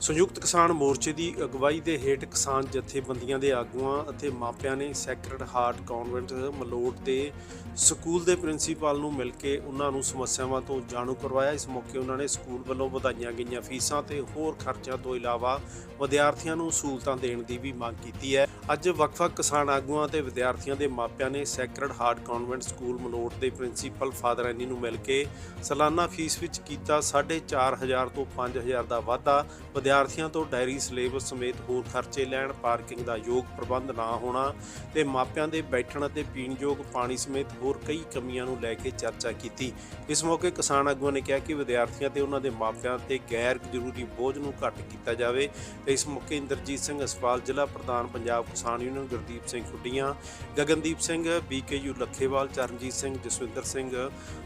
ਸੰਯੁਕਤ ਕਿਸਾਨ ਮੋਰਚੇ ਦੀ ਅਗਵਾਈ ਦੇ ਹੇਠ ਕਿਸਾਨ ਜਥੇਬੰਦੀਆਂ ਦੇ ਆਗੂਆਂ ਅਤੇ ਮਾਪਿਆਂ ਨੇ ਸੈਕਰਡ ਹਾਰਟ ਕਨਵੈਂਟ ਮਲੋਟ ਦੇ ਸਕੂਲ ਦੇ ਪ੍ਰਿੰਸੀਪਲ ਨੂੰ ਮਿਲ ਕੇ ਉਹਨਾਂ ਨੂੰ ਸਮੱਸਿਆਵਾਂ ਤੋਂ ਜਾਣੂ ਕਰਵਾਇਆ। ਇਸ ਮੌਕੇ ਉਹਨਾਂ ਨੇ ਸਕੂਲ ਵੱਲੋਂ ਵਧਾਈਆਂ ਗਈਆਂ ਫੀਸਾਂ ਤੇ ਹੋਰ ਖਰਚਿਆਂ ਤੋਂ ਇਲਾਵਾ ਵਿਦਿਆਰਥੀਆਂ ਨੂੰ ਸਹੂਲਤਾਂ ਦੇਣ ਦੀ ਵੀ ਮੰਗ ਕੀਤੀ ਹੈ। ਅੱਜ ਵੱਖ-ਵੱਖ ਕਿਸਾਨ ਆਗੂਆਂ ਅਤੇ ਵਿਦਿਆਰਥੀਆਂ ਦੇ ਮਾਪਿਆਂ ਨੇ Sacred Heart Convent School Malout ਦੇ ਪ੍ਰਿੰਸੀਪਲ ਫਾਦਰ ਐਨੀ ਨੂੰ ਮਿਲ ਕੇ ਸਾਲਾਨਾ ਫੀਸ ਵਿੱਚ ਕੀਤਾ 4500 ਤੋਂ 5000 ਦਾ ਵਾਧਾ। ਵਿਦਿਆਰਥੀਆਂ ਤੋਂ ਡਾਇਰੀ ਸਿਲੇਬਸ ਸਮੇਤ ਹੋਰ ਖਰਚੇ ਲੈਣ, ਪਾਰਕਿੰਗ ਦਾ ਯੋਗ ਪ੍ਰਬੰਧ ਨਾ ਹੋਣਾ ਤੇ ਮਾਪਿਆਂ ਦੇ ਬੈਠਣ ਅਤੇ ਪੀਣਯੋਗ ਪਾਣੀ ਸਮੇਤ ਹੋਰ ਕਈ ਕਮੀਆਂ ਨੂੰ ਲੈ ਕੇ ਚਰਚਾ ਕੀਤੀ। ਇਸ ਮੌਕੇ ਕਿਸਾਨ ਆਗੂਆਂ ਨੇ ਕਿਹਾ ਕਿ ਵਿਦਿਆਰਥੀਆਂ ਤੇ ਉਹਨਾਂ ਦੇ ਮਾਪਿਆਂ ਤੇ ਗੈਰ ਜ਼ਰੂਰੀ ਬੋਝ ਨੂੰ ਘੱਟ ਕੀਤਾ ਜਾਵੇ। ਤੇ ਇਸ ਮੌਕੇ ਇੰਦਰਜੀਤ ਸਿੰਘ ਅਸਪਾਲ ਜ਼ਿਲ੍ਹਾ ਪ੍ਰਧਾਨ ਪੰਜਾਬ ਕਿਸਾਨ ਯੂਨੀਅਨ ਗੁਰਦੀਪ ਸਿੰਘ ਖੁੱਡੀਆਂ, ਗਗਨਦੀਪ ਸਿੰਘ, ਬੀਕੇਯੂ ਲੱਖੇਵਾਲ, ਚਰਨਜੀਤ ਸਿੰਘ, ਜਸਵਿੰਦਰ ਸਿੰਘ,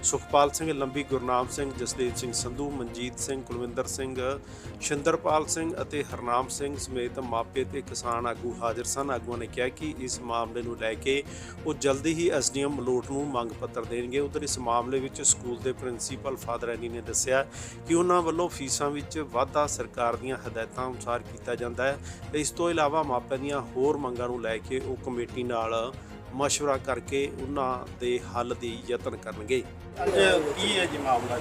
ਸੁਖਪਾਲ ਸਿੰਘ, ਲੰਬੀ ਗੁਰਨਾਮ ਸਿੰਘ, ਜਸਦੇਵ ਸਿੰਘ ਸੰਧੂ, ਮਨਜੀਤ ਸਿੰਘ, ਕੁਲਵਿੰਦਰ ਸਿੰਘ ਸ਼ਿੰਦਰਪਾਲ ਸਿੰਘ ਅਤੇ ਹਰਨਾਮ ਸਿੰਘ ਸਮੇਤ ਮਾਪੇ ਤੇ ਕਿਸਾਨ ਆਗੂ ਹਾਜ਼ਰ ਸਨ। ਆਗੂਆਂ ਨੇ ਕਿਹਾ ਕਿ ਇਸ ਮਾਮਲੇ ਨੂੰ ਲੈ ਕੇ ਉਹ ਜਲਦੀ ਹੀ ਐਸਡੀਐਮ ਮਲੋਟ ਨੂੰ ਮੰਗ ਪੱਤਰ ਦੇਣਗੇ। ਉਧਰ ਇਸ ਮਾਮਲੇ ਵਿੱਚ ਸਕੂਲ ਦੇ ਪ੍ਰਿੰਸੀਪਲ ਫਾਦਰ ਐਨੀ ਨੇ ਦੱਸਿਆ ਕਿ ਉਹਨਾਂ ਵੱਲੋਂ ਫੀਸਾਂ ਵਿੱਚ ਵਾਧਾ ਸਰਕਾਰ ਦੀਆਂ ਹਦਾਇਤਾਂ ਅਨੁਸਾਰ ਕੀਤਾ ਜਾਂਦਾ ਹੈ। ਤੇ ਇਸ ਤੋਂ ਇਲਾਵਾ ਮਾਪਿਆਂ ਦੀਆਂ ਹੋਰ ਮੰਗਾਂ ਨੂੰ ਲੈ ਕੇ ਉਹ ਕਮੇਟੀ ਨਾਲ ਮਸ਼ਵਰਾ ਕਰਕੇ ਉਹਨਾਂ ਦੇ ਹੱਲ ਦੀ ਯਤਨ ਕਰਨਗੇ। ਅੱਜ ਕੀ ਹੈ ਜੀ ਮਾਮਲਾ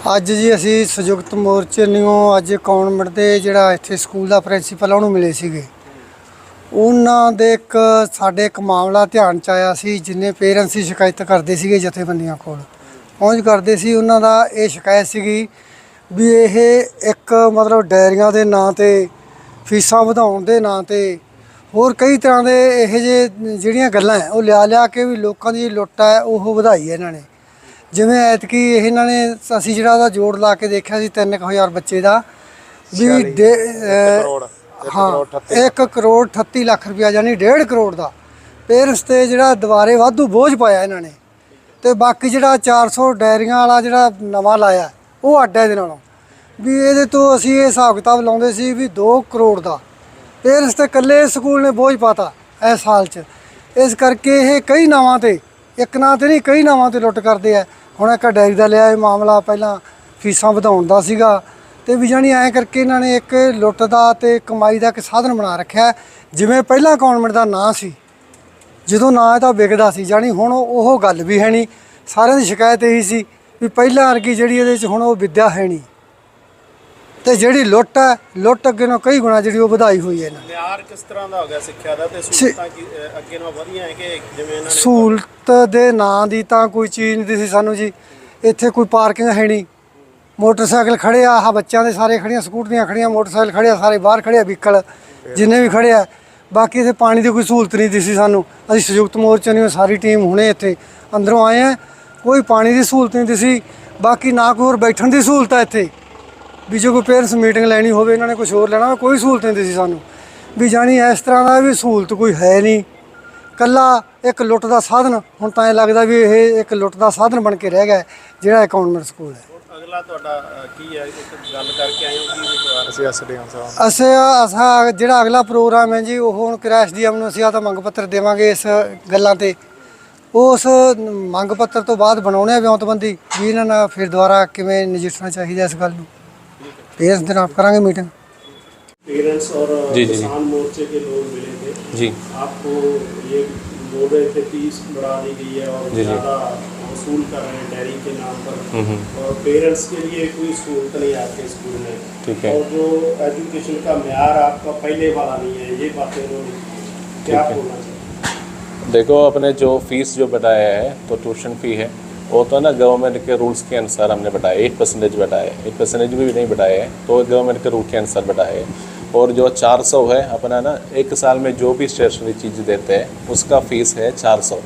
ਅੱਜ ਜੀ ਅਸੀਂ ਸੰਯੁਕਤ ਮੋਰਚੇ ਨੂੰ ਅੱਜ ਕੌਨਵੈਂਟ ਦੇ ਜਿਹੜਾ ਇੱਥੇ ਸਕੂਲ ਦਾ ਪ੍ਰਿੰਸੀਪਲ ਉਹਨੂੰ ਮਿਲੇ ਸੀਗੇ। ਉਹਨਾਂ ਦੇ ਇੱਕ ਸਾਡੇ ਇੱਕ ਮਾਮਲਾ ਧਿਆਨ ਚ ਆਇਆ ਸੀ, ਜਿੰਨੇ ਪੇਰੈਂਟਸ ਹੀ ਸ਼ਿਕਾਇਤ ਕਰਦੇ ਸੀਗੇ ਜਥੇਬੰਦੀਆਂ ਕੋਲ। ਪਹੁੰਚ ਕਰਦੇ ਸੀ, ਉਹਨਾਂ ਦਾ ਇਹ ਸ਼ਿਕਾਇਤ ਸੀਗੀ ਵੀ ਇਹ ਇੱਕ ਮਤਲਬ ਡਾਇਰੀਆਂ ਦੇ ਨਾਂ ਤੇ, ਫੀਸਾਂ ਵਧਾਉਣ ਦੇ ਨਾਂ ਤੇ, ਹੋਰ ਕਈ ਤਰ੍ਹਾਂ ਦੇ ਇਹੋ ਜਿਹੇ ਜਿਹੜੀਆਂ ਗੱਲਾਂ ਹੈ, ਉਹ ਲਿਆ ਲਿਆ ਕੇ ਵੀ ਲੋਕਾਂ ਦੀ ਲੁੱਟ ਹੈ, ਉਹ ਵਧਾਈ ਹੈ ਇਹਨਾਂ ਨੇ। ਜਿਵੇਂ ਐਤਕੀ ਇਹਨਾਂ ਨੇ ਅਸੀਂ ਜਿਹੜਾ ਉਹਦਾ ਜੋੜ ਲਾ ਕੇ ਦੇਖਿਆ ਸੀ 3000 ਬੱਚੇ ਦਾ ਵੀ ਅਹ, ਹਾਂ 1 ਕਰੋੜ 38 ਲੱਖ ਰੁਪਇਆ ਯਾਨੀ 1.5 ਕਰੋੜ ਦਾ। ਪੇਰੈਂਟਸ ਤੇ ਜਿਹੜਾ ਦੁਬਾਰੇ ਵਾਧੂ ਬੋਝ ਪਾਇਆ ਇਹਨਾਂ ਨੇ। ਤੇ ਬਾਕੀ ਜਿਹੜਾ 400 ਡਾਇਰੀਆਂ ਵਾਲਾ ਜਿਹੜਾ ਨਵਾਂ ਲਾਇਆ ਉਹ ਅੱਡ ਇਹਦੇ ਨਾਲੋਂ। ਵੀ ਇਹਦੇ ਤੋਂ ਅਸੀਂ ਇਹ ਹਿਸਾਬ ਕਿਤਾਬ ਲਾਉਂਦੇ ਸੀ ਵੀ 2 ਕਰੋੜ ਦਾ। ਪੇਰੈਂਟਸ ਤੇ ਇਕੱਲੇ ਸਕੂਲ ਨੇ ਬੋਝ ਪਾਤਾ ਇਸ ਸਾਲ 'ਚ। ਇਸ ਕਰਕੇ ਇਹ ਕਈ ਨਾਵਾਂ ਤੇ ਇੱਕ ਨਾਂ ਤੇ ਨਹੀਂ ਕਈ ਨਾਵਾਂ ਤੇ ਲੁੱਟ ਕਰਦੇ ਆ। ਹੁਣ ਇੱਕ ਡਾਇਰੀ ਦਾ ਲਿਆ ਇਹ ਮਾਮਲਾ ਪਹਿਲਾਂ ਫੀਸਾਂ ਵਧਾਉਣ ਦਾ ਸੀਗਾ ਤੇ ਵੀ ਜਾਣੀ ਐਂ ਕਰਕੇ ਇਹਨਾਂ ਨੇ ਇੱਕ ਲੁੱਟ ਦਾ ਤੇ ਕਮਾਈ ਦਾ ਇੱਕ ਸਾਧਨ ਬਣਾ ਰੱਖਿਆ ਜਿਵੇਂ ਪਹਿਲਾਂ ਕੌਨਵੈਂਟ ਦਾ ਨਾਂ ਸੀ, ਜਦੋਂ ਨਾਂ ਇਹਦਾ ਵਿਕਦਾ ਸੀ, ਜਾਣੀ ਹੁਣ ਉਹ ਗੱਲ ਵੀ ਹੈ ਨਹੀਂ, ਸਾਰਿਆਂ ਦੀ ਸ਼ਿਕਾਇਤ ਇਹੀ ਸੀ ਵੀ ਪਹਿਲਾਂ ਵਰਗੀ ਜਿਹੜੀ ਇਹਦੇ ਵਿੱਚ ਹੁਣ ਉਹ ਵਿੱਦਿਆ ਹੈ ਨਹੀਂ। ਤੇ ਜਿਹੜੀ ਲੁੱਟ ਹੈ ਲੁੱਟ ਅੱਗੇ ਨਾਲੋਂ ਕਈ ਗੁਣਾ ਜਿਹੜੀ ਉਹ ਵਧਾਈ ਹੋਈ ਹੈ ਇਹਨਾਂ ਨੇ ਮਿਆਰ ਕਿਸ ਤਰ੍ਹਾਂ ਦਾ ਹੋ ਗਿਆ ਸਿੱਖਿਆ ਦਾ ਤੇ ਸਹੂਲਤਾਂ ਕੀ ਅਹ ਅੱਗੇ ਨਾਲੋਂ ਵਧੀਆਂ ਹੈ ਕਿ ਜਿਵੇਂ ਇਹਨਾਂ ਨੇ ਸਹੂਲਤ ਦੇ ਨਾਂ ਦੀ ਤਾਂ ਕੋਈ ਚੀਜ਼ ਨਹੀਂ ਦਿਸੀ ਸਾਨੂੰ ਜੀ। ਇੱਥੇ ਕੋਈ ਪਾਰਕਿੰਗ ਹੈ ਨਹੀਂ। ਮੋਟਰਸਾਈਕਲ ਖੜੇ ਆ ਆਹ ਬੱਚਿਆਂ ਦੇ ਸਾਰੇ ਖੜੀਆਂ ਸਕੂਟਰੀਆਂ ਖੜੀਆਂ ਮੋਟਰਸਾਈਕਲ ਖੜੇ ਆ ਸਾਰੇ ਬਾਹਰ ਖੜੇ ਆ ਵਹੀਕਲ ਜਿੰਨੇ ਵੀ ਖੜੇ ਆ। ਬਾਕੀ ਇੱਥੇ ਪਾਣੀ ਦੀ ਕੋਈ ਸਹੂਲਤ ਨਹੀਂ ਦਿਸੀ ਸਾਨੂੰ। ਅਸੀਂ ਸੰਯੁਕਤ ਮੋਰਚੇ ਦੀ ਸਾਰੀ ਟੀਮ ਹੁਣੇ ਇੱਥੇ ਅੰਦਰੋਂ ਆਏ ਆ। ਕੋਈ ਪਾਣੀ ਦੀ ਸਹੂਲਤ ਨਹੀਂ ਦਿਸੀ। ਬਾਕੀ ਨਾ ਕੋਈ ਹੋਰ ਬੈਠਣ ਦੀ ਸਹੂਲਤ ਹੈ ਇੱਥੇ। ਵੀ ਜੇ ਕੋਈ ਪੇਰੈਂਟਸ ਮੀਟਿੰਗ ਲੈਣੀ ਹੋਵੇ ਇਹਨਾਂ ਨੇ ਕੁਝ ਹੋਰ ਲੈਣਾ ਹੋਵੇ, ਕੋਈ ਸਹੂਲਤ ਨਹੀਂ ਦਿੱਤੀ ਸਾਨੂੰ। ਵੀ ਜਾਣੀ ਇਸ ਤਰ੍ਹਾਂ ਦਾ ਵੀ ਸਹੂਲਤ ਕੋਈ ਹੈ ਨਹੀਂ। ਕੱਲਾ ਇੱਕ ਲੁੱਟ ਦਾ ਸਾਧਨ ਹੁਣ ਤਾਂ ਇਹ ਲੱਗਦਾ ਵੀ ਇਹ ਇੱਕ ਲੁੱਟ ਦਾ ਸਾਧਨ ਬਣ ਕੇ ਰਹਿ ਗਿਆ ਹੈ, ਜਿਹੜਾ ਅਕਾਊਂਟਮੈਂਟ ਸਕੂਲ ਹੈ। ਅਗਲਾ ਤੁਹਾਡਾ ਅਹ, ਕੀ ਹੈ? ਇੱਕ ਗੱਲ ਕਰਕੇ ਆਏ ਹੋ ਕੀ ਵਿਚਾਰ ਅਸੀਂ ਐਸਡੀਐਮ ਸਾਹਿਬ ਅਸੀਂ ਅਸਾਂ ਜਿਹੜਾ ਅਗਲਾ ਪ੍ਰੋਗਰਾਮ ਹੈ ਜੀ ਉਹ ਹੁਣ ਕ੍ਰੈਸ਼ ਡੀਐਮ ਨੂੰ ਅਸੀਂ ਆਦਾ ਮੰਗ ਪੱਤਰ ਦੇਵਾਂਗੇ ਇਸ ਗੱਲਾਂ ਤੇ। ਉਸ ਮੰਗ ਪੱਤਰ ਤੋਂ ਬਾਅਦ ਬਣਾਉਣੇ ਆ ਵਿਉਂਤਬੰਦੀ ਵੀ ਇਹਨਾਂ ਨਾਲ ਫਿਰ ਦੁਬਾਰਾ ਕਿਵੇਂ ਨਜਿੱਠਣਾ ਚਾਹੀਦਾ ਇਸ ਗੱਲ ਨੂੰ। इस दिन आप करा मीटिंग पेरेंट्स और जी, जी, किसान मोर्चे के लोग मिले थे। जी। आपको ये बोल रहे थे फ़ीस बढ़ा दी गई है और ज़्यादा वसूल कर रहे हैं डेयरी के नाम पर। हम्म, हम्म। और पेरेंट्स के लिए कोई सहूलत नहीं आपके स्कूल में। ठीक है। और जो एजुकेशन का मैार आपका पहले वाला नहीं है ये बातें उन्होंने क्या बोलना चाहिए देखो अपने जो फ़ीस जो बताया है तो ट्यूशन फ़ी है। वो तो ना गवर्नमेंट के रूल्स के अनुसार हमने बढ़ाया एट परसेंटेज बढ़ाया एट परसेंटेज भी नहीं बढ़ाया है तो गवर्नमेंट के रूल के अनुसार बढ़ाया है। और जो 400 है अपना ना एक साल में जो भी स्टेशनरी चीज़ देते हैं उसका फ़ीस है 400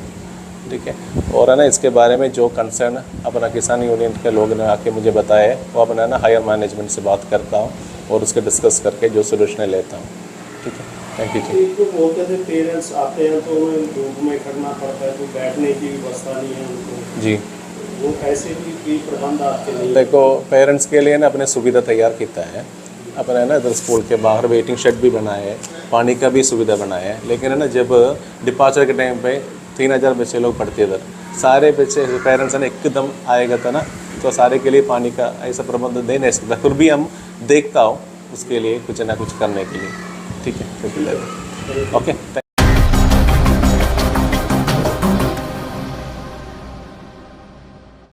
ठीक है? और है ना इसके बारे में जो कंसर्न अपना किसान यूनियन के लोग ने आके मुझे बताया है वो अपना ना हायर मैनेजमेंट से बात करता हूँ और उसके डिस्कस करके जो सोल्यूशन लेता हूँ। ठीक है? Thank you ji. तो बोलते थे पेरेंट्स आते हैं तो उन्हें धूप में खड़ना पड़ता है तो बैठने की व्यवस्था नहीं है उनको। जी। वो ऐसे भी प्रबंध आपके है देखो पेरेंट्स के लिए ना अपने सुविधा तैयार किया है। अपने ना इधर स्कूल के बाहर वेटिंग शेड भी बनाए है पानी का भी सुविधा बनाया है। लेकिन है ना जब डिपार्चर के टाइम पे तीन हज़ार बच्चे लोग पढ़ते इधर। सारे बच्चे पेरेंट्स है ना एकदम आएगा था ना तो सारे के लिए पानी का ऐसा प्रबंध दे नहीं सकता फिर भी हम देखता हूँ उसके लिए कुछ ना कुछ करने के लिए। ठीक है ओके